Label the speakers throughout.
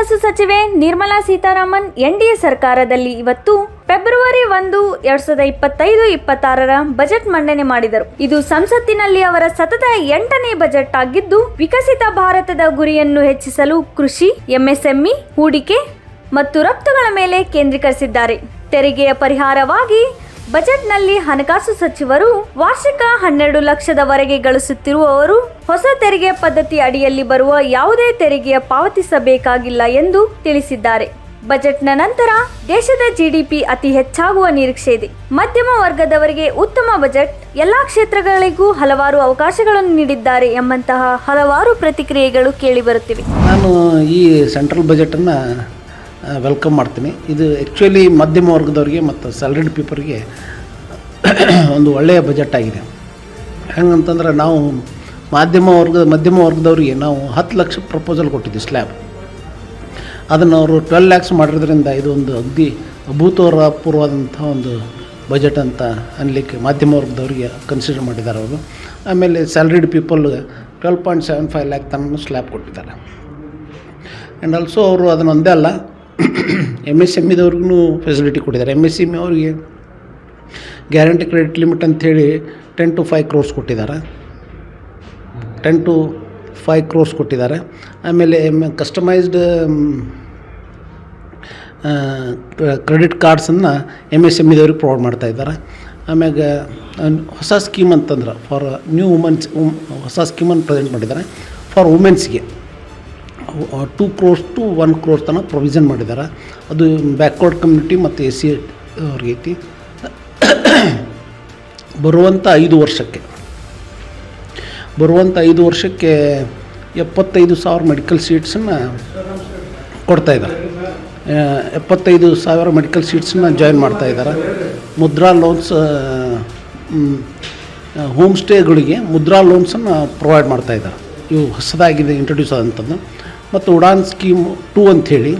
Speaker 1: ಹಣಕಾಸು ಸಚಿವೆ ನಿರ್ಮಲಾ ಸೀತಾರಾಮನ್ ಎನ್ಡಿಎ ಸರ್ಕಾರದಲ್ಲಿ ಇವತ್ತು ಫೆಬ್ರವರಿ ಒಂದು, ಎರಡ್ ಸಾವಿರದ ಇಪ್ಪತ್ತೈದು, ಇಪ್ಪತ್ತಾರರ ಬಜೆಟ್ ಮಂಡನೆ ಮಾಡಿದರು. ಇದು ಸಂಸತ್ತಿನಲ್ಲಿ ಅವರ ಸತತ ಎಂಟನೇ ಬಜೆಟ್ ಆಗಿದ್ದು, ವಿಕಸಿತ ಭಾರತದ ಗುರಿಯನ್ನು ಹೆಚ್ಚಿಸಲು ಕೃಷಿ, ಎಂಎಸ್ಎಂಇ, ಹೂಡಿಕೆ ಮತ್ತು ರಫ್ತುಗಳ ಮೇಲೆ ಕೇಂದ್ರೀಕರಿಸಿದ್ದಾರೆ. ತೆರಿಗೆಯ ಪರಿಹಾರವಾಗಿ ಬಜೆಟ್ನಲ್ಲಿ ಹಣಕಾಸು ಸಚಿವರು ವಾರ್ಷಿಕ ಹನ್ನೆರಡು ಲಕ್ಷದವರೆಗೆ ಗಳಿಸುತ್ತಿರುವವರು ಹೊಸ ತೆರಿಗೆ ಪದ್ಧತಿ ಅಡಿಯಲ್ಲಿ ಬರುವ ಯಾವುದೇ ತೆರಿಗೆಯ ಪಾವತಿಸಬೇಕಾಗಿಲ್ಲ ಎಂದು ತಿಳಿಸಿದ್ದಾರೆ. ಬಜೆಟ್ನ ನಂತರ ದೇಶದ ಜಿಡಿಪಿ ಅತಿ ಹೆಚ್ಚಾಗುವ ನಿರೀಕ್ಷೆ ಇದೆ. ಮಧ್ಯಮ ವರ್ಗದವರಿಗೆ ಉತ್ತಮ ಬಜೆಟ್ ಎಲ್ಲಾ ಕ್ಷೇತ್ರಗಳಿಗೂ ಹಲವಾರು ಅವಕಾಶಗಳನ್ನು ನೀಡಿದ್ದಾರೆ ಎಂಬಂತಹ ಹಲವಾರು ಪ್ರತಿಕ್ರಿಯೆಗಳು ಕೇಳಿಬರುತ್ತಿವೆ
Speaker 2: ನಾನು ಈ ಸೆಂಟ್ರಲ್ ಬಜೆಟನ್ನು ವೆಲ್ಕಮ್ ಮಾಡ್ತೀನಿ. ಇದು ಆ್ಯಕ್ಚುಲಿ ಮಧ್ಯಮ ವರ್ಗದವ್ರಿಗೆ ಮತ್ತು ಸ್ಯಾಲ್ರಿಡ್ ಪೀಪಲ್ಗೆ ಒಂದು ಒಳ್ಳೆಯ ಬಜೆಟ್ ಆಗಿದೆ. ಹೆಂಗಂತಂದ್ರೆ ನಾವು ಮಾಧ್ಯಮ ವರ್ಗದ, ಮಧ್ಯಮ ವರ್ಗದವ್ರಿಗೆ ನಾವು ಹತ್ತು ಲಕ್ಷ ಪ್ರಪೋಸಲ್ ಕೊಟ್ಟಿದ್ವಿ ಸ್ಲ್ಯಾಬ್ ಅದನ್ನು ಅವರು ಟ್ವೆಲ್ ಲ್ಯಾಕ್ಸ್ ಮಾಡಿರೋದ್ರಿಂದ ಇದು ಒಂದು ಅಗ್ದಿ ಅಭೂತಪೂರ್ವವಾದಂಥ ಒಂದು ಬಜೆಟ್ ಅಂತ ಅನ್ಲಿಕ್ಕೆ ಮಾಧ್ಯಮ ವರ್ಗದವರಿಗೆ ಕನ್ಸಿಡರ್ ಮಾಡಿದ್ದಾರೆ ಅವರು. ಆಮೇಲೆ salaried people twelve point seven five lakh ತನ ಸ್ಲ್ಯಾಬ್ ಕೊಟ್ಟಿದ್ದಾರೆ. ಆ್ಯಂಡ್ ಆಲ್ಸೋ ಅವರು ಅದನ್ನೊಂದೇ ಅಲ್ಲ ಎಂ ಎಸ್ ಎಂ ಇದವ್ರಿಗೂ ಫೆಸಿಲಿಟಿ ಕೊಟ್ಟಿದ್ದಾರೆ. ಎಂ ಎಸ್ ಎಂ ಅವ್ರಿಗೆ ಗ್ಯಾರಂಟಿ ಕ್ರೆಡಿಟ್ ಲಿಮಿಟ್ ಅಂಥೇಳಿ ಟೆನ್ ಟು ಫೈವ್ ಕ್ರೋರ್ಸ್ ಕೊಟ್ಟಿದ್ದಾರೆ. ಟೆನ್ ಟು ಫೈವ್ ಕ್ರೋರ್ಸ್ ಕೊಟ್ಟಿದ್ದಾರೆ. ಆಮೇಲೆ ಕಸ್ಟಮೈಸ್ಡ್ ಕ್ರೆಡಿಟ್ ಕಾರ್ಡ್ಸನ್ನು ಎಂ ಎಸ್ ಎಂ ಇದವ್ರಿಗೆ ಪ್ರೊವೈಡ್ ಮಾಡ್ತಾ ಇದ್ದಾರೆ. ಆಮ್ಯಾಗ ಹೊಸ ಸ್ಕೀಮ್ ಅಂತಂದ್ರೆ ಫಾರ್ ನ್ಯೂ ವುಮೆನ್ಸ್ ಹೊಸ ಸ್ಕೀಮನ್ನು ಪ್ರೆಸೆಂಟ್ ಮಾಡಿದ್ದಾರೆ. For ವುಮೆನ್ಸ್ಗೆ two crores to one crore ತನಕ ಪ್ರೊವಿಷನ್ ಮಾಡಿದ್ದಾರೆ ಅದು ಬ್ಯಾಕ್ವರ್ಡ್ ಕಮ್ಯುನಿಟಿ ಮತ್ತು ಎಸ್ ಸಿ ಅವ್ರಿಗೆ ಐತಿ. ಬರುವಂಥ ಐದು ವರ್ಷಕ್ಕೆ. ಬರುವಂಥ ಐದು ವರ್ಷಕ್ಕೆ ಎಪ್ಪತ್ತೈದು ಸಾವಿರ ಮೆಡಿಕಲ್ ಸೀಟ್ಸನ್ನು ಕೊಡ್ತಾ ಇದ್ದಾರೆ ಆ, ಎಪ್ಪತ್ತೈದು ಸಾವಿರ ಮೆಡಿಕಲ್ ಸೀಟ್ಸನ್ನ ಜಾಯಿನ್ ಮಾಡ್ತಾ ಇದ್ದಾರೆ ಮುದ್ರಾ ಲೋನ್ಸ್ ಹೋಮ್ ಸ್ಟೇಗಳಿಗೆ ಮುದ್ರಾ ಲೋನ್ಸನ್ನು ಪ್ರೊವೈಡ್ ಮಾಡ್ತಾಯಿದ್ದಾರೆ ಇವು ಹೊಸದಾಗಿದೆ ಇಂಟ್ರೊಡ್ಯೂಸ್ ಆದಂಥದ್ದು. ಮತ್ತು ಉಡಾನ್ ಸ್ಕೀಮ್ ಟೂ ಅಂಥೇಳಿ,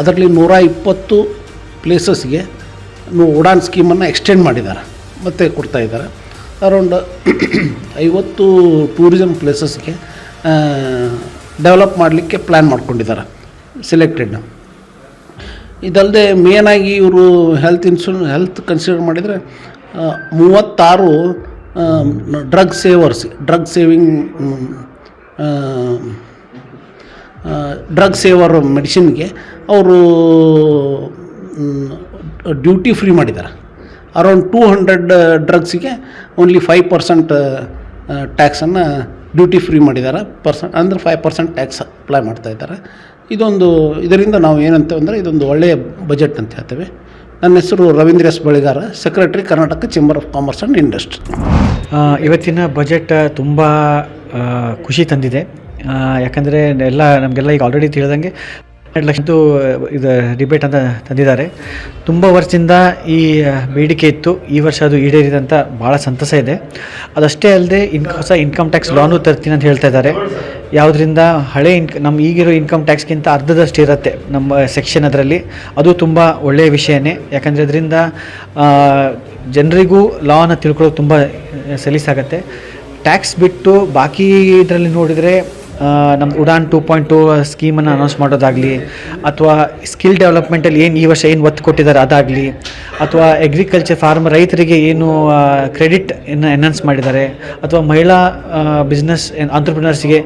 Speaker 2: ಅದರಲ್ಲಿ ನೂರ ಇಪ್ಪತ್ತು ಪ್ಲೇಸಸ್ಗೆ ಉಡಾನ್ ಸ್ಕೀಮನ್ನು ಎಕ್ಸ್ಟೆಂಡ್ ಮಾಡಿದ್ದಾರೆ, ಮತ್ತೆ ಕೊಡ್ತಾ ಇದ್ದಾರೆ. ಅರೌಂಡ್ ಐವತ್ತು ಟೂರಿಸಮ್ ಪ್ಲೇಸಸ್ಗೆ ಡೆವಲಪ್ ಮಾಡಲಿಕ್ಕೆ ಪ್ಲ್ಯಾನ್ ಮಾಡ್ಕೊಂಡಿದ್ದಾರೆ, ಸೆಲೆಕ್ಟೆಡ್. ಇದಲ್ಲದೆ ಮೇನಾಗಿ ಇವರು ಹೆಲ್ತ್ ಇನ್ಸೂ ಹೆಲ್ತ್ ಕನ್ಸಿಡರ್ ಮಾಡಿದರೆ ಮೂವತ್ತಾರು drug savers drug saving drug saver ಮೆಡಿಸಿನ್ಗೆ ಅವರು ಡ್ಯೂಟಿ ಫ್ರೀ ಮಾಡಿದ್ದಾರೆ. ಅರೌಂಡ್ ಟೂ ಹಂಡ್ರೆಡ್ ಡ್ರಗ್ಸಿಗೆ ಓನ್ಲಿ ಫೈವ್ ಪರ್ಸೆಂಟ್ ಟ್ಯಾಕ್ಸನ್ನು ಡ್ಯೂಟಿ ಫ್ರೀ ಮಾಡಿದ್ದಾರೆ. ಪರ್ಸೆಂಟ್ ಅಂದರೆ ಫೈವ್ ಪರ್ಸೆಂಟ್ ಟ್ಯಾಕ್ಸ್ ಅಪ್ಲೈ ಮಾಡ್ತಾ ಇದ್ದಾರೆ. ಇದೊಂದು, ಇದರಿಂದ ನಾವು ಏನಂತೇವೆ ಅಂದರೆ ಇದೊಂದು ಒಳ್ಳೆಯ ಬಜೆಟ್ ಅಂತ ಹೇಳ್ತೇವೆ. ನನ್ನ ಹೆಸರು Ravindra S Baligar secretary Karnataka chamber of commerce and
Speaker 3: industry ಇವತ್ತಿನ ಬಜೆಟ್ ತುಂಬ ಖುಷಿ ತಂದಿದೆ. ಯಾಕಂದರೆ ಎಲ್ಲ ನಮಗೆಲ್ಲ ಈಗ ಆಲ್ರೆಡಿ ತಿಳಿದಂಗೆ ಎರಡು ಲಕ್ಷದ್ದು ಇದು ರಿಬೇಟ್ ಅಂತ ತಂದಿದ್ದಾರೆ. ತುಂಬ ವರ್ಷದಿಂದ ಈ ಬೇಡಿಕೆ ಇತ್ತು. ಈ ವರ್ಷ ಅದು ಈಡೇರಿದೆ ಅಂತ ಭಾಳ ಸಂತಸ ಇದೆ. ಅದಷ್ಟೇ ಅಲ್ಲದೆ ಇನ್ ಹೊಸ ಇನ್ಕಮ್ ಟ್ಯಾಕ್ಸ್ ಲಾನು ತರ್ತೀನಿ ಅಂತ ಹೇಳ್ತಾ ಇದ್ದಾರೆ. ಯಾವುದರಿಂದ ಹಳೆ ಇನ್ಕ್ ನಮ್ಮ ಈಗಿರೋ ಇನ್ಕಮ್ ಟ್ಯಾಕ್ಸ್ಗಿಂತ ಅರ್ಧದಷ್ಟು ಇರುತ್ತೆ ನಮ್ಮ ಸೆಕ್ಷನ್ ಅದರಲ್ಲಿ. ಅದು ತುಂಬ ಒಳ್ಳೆಯ ವಿಷಯನೇ. ಯಾಕಂದರೆ ಅದರಿಂದ ಜನರಿಗೂ ಲಾನ ತಿಳ್ಕೊಳ್ಳೋಕೆ ತುಂಬ ಸಲೀಸಾಗತ್ತೆ. ಟ್ಯಾಕ್ಸ್ ಬಿಟ್ಟು ಬಾಕಿ ಇದರಲ್ಲಿ ನೋಡಿದರೆ ನಮ್ಮ ಉಡಾನ್ ಟೂ ಪಾಯಿಂಟ್ ಟೂ ಸ್ಕೀಮನ್ನು ಅನೌನ್ಸ್ ಮಾಡೋದಾಗಲಿ, ಅಥವಾ ಸ್ಕಿಲ್ ಡೆವಲಪ್ಮೆಂಟಲ್ಲಿ ಏನು ಈ ವರ್ಷ ಏನು ಒತ್ತು ಕೊಟ್ಟಿದ್ದಾರೆ ಅದಾಗಲಿ, ಅಥವಾ ಅಗ್ರಿಕಲ್ಚರ್ ಫಾರ್ಮ್ ರೈತರಿಗೆ ಏನು ಕ್ರೆಡಿಟ್ ಇನ್ನು ಎನ್ಹಾನ್ಸ್ ಮಾಡಿದ್ದಾರೆ, ಅಥವಾ ಮಹಿಳಾ ಬಿಸ್ನೆಸ್ ಆಂಟ್ರಪ್ರಿನರ್ಸ್ಗೆ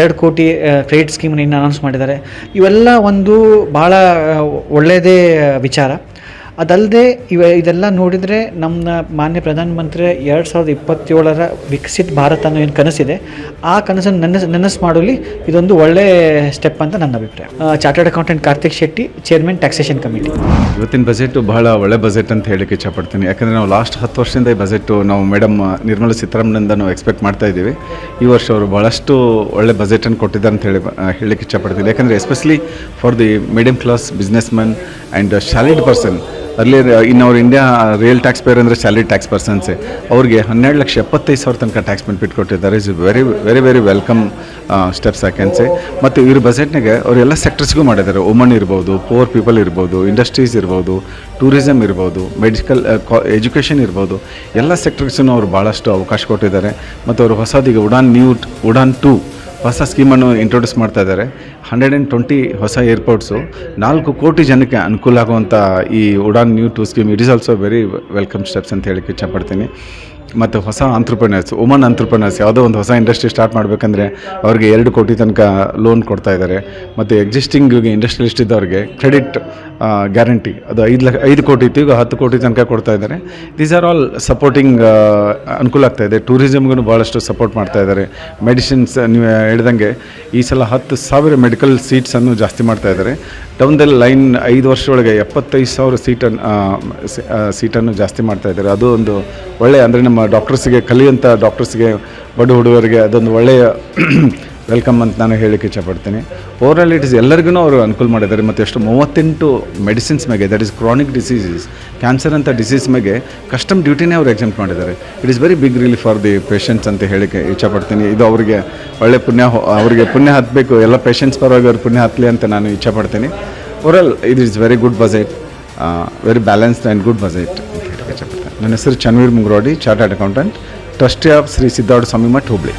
Speaker 3: ಎರಡು ಕೋಟಿ ಕ್ರೆಡಿಟ್ ಸ್ಕೀಮನ್ನು ಇನ್ನು ಅನೌನ್ಸ್ ಮಾಡಿದ್ದಾರೆ. ಇವೆಲ್ಲ ಒಂದು ಭಾಳ ಒಳ್ಳೆಯದೇ ವಿಚಾರ. ಅದಲ್ಲದೆ ಇವ ಇದೆಲ್ಲ ನೋಡಿದರೆ ನಮ್ಮ ಮಾನ್ಯ ಪ್ರಧಾನಮಂತ್ರಿ ಎರಡು ಸಾವಿರದ ಇಪ್ಪತ್ತೇಳರ ವಿಕಸಿತ ಭಾರತ ಅನ್ನೋ ಏನು ಕನಸಿದೆ. ಆ ಕನಸನ್ನು ನನಸ್, ನನಸು ಮಾಡಲಿ ಇದೊಂದು ಒಳ್ಳೆ ಸ್ಟೆಪ್ ಅಂತ ನನ್ನ ಅಭಿಪ್ರಾಯ. Chartered accountant Karthik Shetty chairman taxation committee
Speaker 4: ಇವತ್ತಿನ ಬಜೆಟ್ ಬಹಳ ಒಳ್ಳೆ ಬಜೆಟ್ ಅಂತ ಹೇಳಕ್ಕೆ ಇಷ್ಟಪಡ್ತೀನಿ ಯಾಕಂದರೆ ನಾವು ಲಾಸ್ಟ್ ಹತ್ತು ವರ್ಷದಿಂದ ಈ ಬಜೆಟು ನಾವು ಮೇಡಮ್ ನಿರ್ಮಲಾ ಸೀತಾರಾಮನಿಂದ ನಾವು ಎಕ್ಸ್ಪೆಕ್ಟ್ ಮಾಡ್ತಾ ಇದ್ದೀವಿ. ಈ ವರ್ಷ ಅವರು ಭಾಳಷ್ಟು ಒಳ್ಳೆ ಬಜೆಟನ್ನು ಕೊಟ್ಟಿದ್ದಾರೆ ಅಂತ ಹೇಳಿ ಹೇಳಲಿಕ್ಕೆ ಇಷ್ಟಪಡ್ತೀನಿ ಯಾಕಂದರೆ especially for the medium class businessman and salaried person ಅಲ್ಲಿ ಇನ್ ಅವ್ರು ಇಂಡಿಯಾ ರಿಯಲ್ ಟ್ಯಾಕ್ಸ್ ಪೇಯರ್ ಅಂದರೆ ಸ್ಯಾಲರಿ ಟ್ಯಾಕ್ಸ್ ಪರ್ಸನ್ಸೆ ಅವ್ರಿಗೆ ಹನ್ನೆರಡು ಲಕ್ಷ ಎಪ್ಪತ್ತೈದು ಸಾವಿರ ತನಕ ಟ್ಯಾಕ್ಸ್ ಬೆನಿಫಿಟ್ ಕೊಟ್ಟಿದ್ದಾರೆ. Is very very very welcome steps ಕ್ಯಾನ್ಸೆ ಮತ್ತು ಇವ್ರ ಬಜೆಟ್ನಾಗೆ ಅವರೆಲ್ಲ ಸೆಕ್ಟರ್ಸ್ಗೂ ಮಾಡಿದ್ದಾರೆ. ವುಮನ್ ಇರ್ಬೋದು ಪೋರ್ ಪೀಪಲ್ ಇರ್ಬೋದು ಇಂಡಸ್ಟ್ರೀಸ್ ಇರ್ಬೋದು ಟೂರಿಸಮ್ ಇರ್ಬೋದು ಮೆಡಿಕಲ್ ಎಜುಕೇಷನ್ ಇರ್ಬೋದು. ಎಲ್ಲ ಸೆಕ್ಟರ್ಸ್ನೂ ಅವರು ಭಾಳಷ್ಟು ಅವಕಾಶ ಕೊಟ್ಟಿದ್ದಾರೆ. ಮತ್ತು ಅವರು ಹೊಸದೀಗ ಉಡಾನ್ ನ್ಯೂ ಉಡಾನ್ ಟೂ ಹೊಸ ಸ್ಕೀಮನ್ನು ಇಂಟ್ರೊಡ್ಯೂಸ್ ಮಾಡ್ತಾ ಇದ್ದಾರೆ. ಹಂಡ್ರೆಡ್ ಆ್ಯಂಡ್ ಟ್ವೆಂಟಿ ಹೊಸ ಏರ್ಪೋರ್ಟ್ಸು ನಾಲ್ಕು ಕೋಟಿ ಜನಕ್ಕೆ ಅನುಕೂಲ ಆಗುವಂಥ ಈ Udan new two scheme it is also very welcome steps ಅಂತ ಹೇಳಕ್ಕೆ ಇಷ್ಟಪಡ್ತೀನಿ. ಮತ್ತು ಹೊಸ ಆಂಟ್ರಪ್ರನರ್ಸ್ ವುಮನ್ ಆಂಟ್ರಪ್ರನರ್ಸ್ ಯಾವುದೋ ಒಂದು ಹೊಸ ಇಂಡಸ್ಟ್ರಿ ಸ್ಟಾರ್ಟ್ ಮಾಡಬೇಕಂದ್ರೆ ಅವ್ರಿಗೆ ಎರಡು ಕೋಟಿ ತನಕ ಲೋನ್ ಕೊಡ್ತಾ ಇದ್ದಾರೆ. ಮತ್ತು ಎಕ್ಸಿಸ್ಟಿಂಗ್ ಇಂಡಸ್ಟ್ರಿಯಲಿಸ್ಟ್ ಇದ್ದವ್ರಿಗೆ ಕ್ರೆಡಿಟ್ ಗ್ಯಾರಂಟಿ ಅದು ಐದು ಲಕ್ಷ, ಐದು ಕೋಟಿ ಇತ್ತು, ಈಗ ಹತ್ತು ಕೋಟಿ ತನಕ ಕೊಡ್ತಾ ಇದ್ದಾರೆ. ದೀಸ್ ಆರ್ ಆಲ್ ಸಪೋರ್ಟಿಂಗ್ ಅನುಕೂಲ ಆಗ್ತಾ ಇದೆ. ಟೂರಿಸಮ್ಗೂ ಭಾಳಷ್ಟು ಸಪೋರ್ಟ್ ಮಾಡ್ತಾ ಇದ್ದಾರೆ. ಮೆಡಿಸಿನ್ಸ್ ನೀವು ಹೇಳ್ದಂಗೆ ಈ ಸಲ ಹತ್ತು ಸಾವಿರ ಮೆಡಿಕಲ್ ಸೀಟ್ಸನ್ನು ಜಾಸ್ತಿ ಮಾಡ್ತಾ ಇದ್ದಾರೆ. ದ ಲೈನ್ ಐದು ವರ್ಷದೊಳಗೆ ಎಪ್ಪತ್ತೈದು ಸಾವಿರ ಸೀಟನ್ನು ಸೀಟನ್ನು ಜಾಸ್ತಿ ಮಾಡ್ತಾ ಇದ್ದಾರೆ. ಅದು ಒಂದು ಒಳ್ಳೆಯ ಅಂದರೆ ನಮ್ಮ ಡಾಕ್ಟರ್ಸಿಗೆ ಕಲಿಯುವಂಥ ಡಾಕ್ಟರ್ಸ್ಗೆ ಬಡ ಹುಡುಗರಿಗೆ ಅದೊಂದು ಒಳ್ಳೆಯ ವೆಲ್ಕಮ್ ಅಂತ ನಾನು ಹೇಳಕ್ಕೆ ಇಷ್ಟಪಡ್ತೀನಿ ಓವರಾಲ್ ಇಟ್ ಇಸ್ ಎಲ್ಲರಿಗೂ ಅವರು ಅನುಕೂಲ ಮಾಡಿದ್ದಾರೆ. ಮತ್ತು ಎಷ್ಟು ಮೂವತ್ತೆಂಟು ಮೆಡಿಸಿನ್ಸ್ ಮೇಲೆ that is chronic diseases cancer ಅಂತ ಡಿಸೀಸ್ ಮೇಲೆ ಕಸ್ಟಮ್ ಡ್ಯೂಟಿನೇ ಅವ್ರು ಎಕ್ಸೆಂಪ್ಟ್ ಮಾಡಿದ್ದಾರೆ. It is very big relief for the patients ಅಂತ ಹೇಳಕ್ಕೆ ಇಚ್ಛಪಡ್ತೀನಿ. ಇದು ಅವರಿಗೆ ಒಳ್ಳೆ ಪುಣ್ಯ ಅವರಿಗೆ ಪುಣ್ಯ ಹತ್ತಬೇಕು ಎಲ್ಲ ಪೇಷಂಟ್ಸ್ ಪರವಾಗಿ ಅವ್ರು ಪುಣ್ಯ ಹತ್ತಲಿ ಅಂತ ನಾನು ಇಚ್ಛಪಡ್ತೀನಿ. Overall it is very good budget very balanced and good budget ಅಂತ ಹೇಳಕ್ಕೆ ಇಚ್ಛಪಡ್ತೀನಿ. ನನ್ನ ಹೆಸರು Chanveer Mungrodi chartered accountant trustee of Shri Siddhartha Swami Math Hubli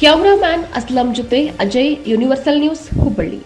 Speaker 5: cameraman Aslam ಜೊತೆ ಅಜಯ್ ಯೂನಿವರ್ಸಲ್ ನ್ಯೂಸ್ ಹುಬ್ಬಳ್ಳಿ